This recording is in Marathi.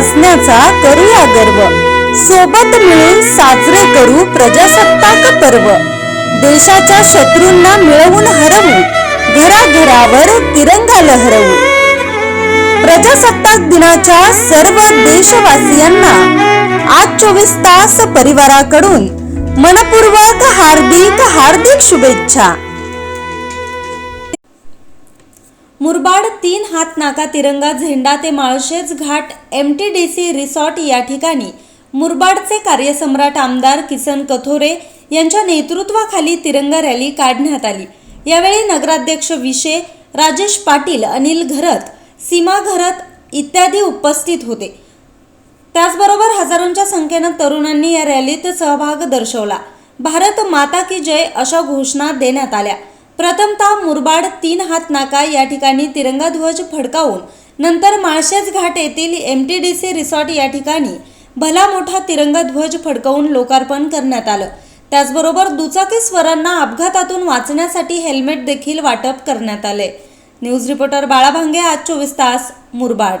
असण्याचा करूया गर्व. सोबत मिळून साजरे करू प्रजासत्ताक पर्व. देशाच्या शत्रूंना मिळवून हरवू घराघरावर तिरंगा लहरवू. प्रजासत्ताक दिनाच्या सर्व देशवासियांना आज चोवीस तास परिवाराकडून मनपूर्वक हार्दिक हार्दिक शुभेच्छा. मुरबाड तीन हात नाका तिरंगा झेंडा ते Malshej Ghat M T D C resort या ठिकाणी मुरबाडचे कार्यसम्राट आमदार किसन कथोरे यांच्या नेतृत्वाखाली तिरंगा रॅली काढण्यात आली. यावेळी नगराध्यक्ष विशे राजेश पाटील अनिल घरत सीमा घरत इत्यादी उपस्थित होते. त्याचबरोबर हजारोंच्या संख्येनं तरुणांनी या रॅलीत सहभाग दर्शवला. भारत माता की जय अशा घोषणा देण्यात आल्या. प्रथमतः मुरबाड तीन हात नाका या ठिकाणी तिरंगा ध्वज फडकावून नंतर माळशेज घाट येथील M T D C resort या ठिकाणी भला मोठा तिरंगा ध्वज फडकवून लोकार्पण करण्यात आलं. त्याचबरोबर दुचाकी स्वरांना अपघातातून वाचण्यासाठी हेल्मेट देखील वाटप करण्यात आले. न्यूज रिपोर्टर बाळाभांगे आज चोवीस तास मुरबाड.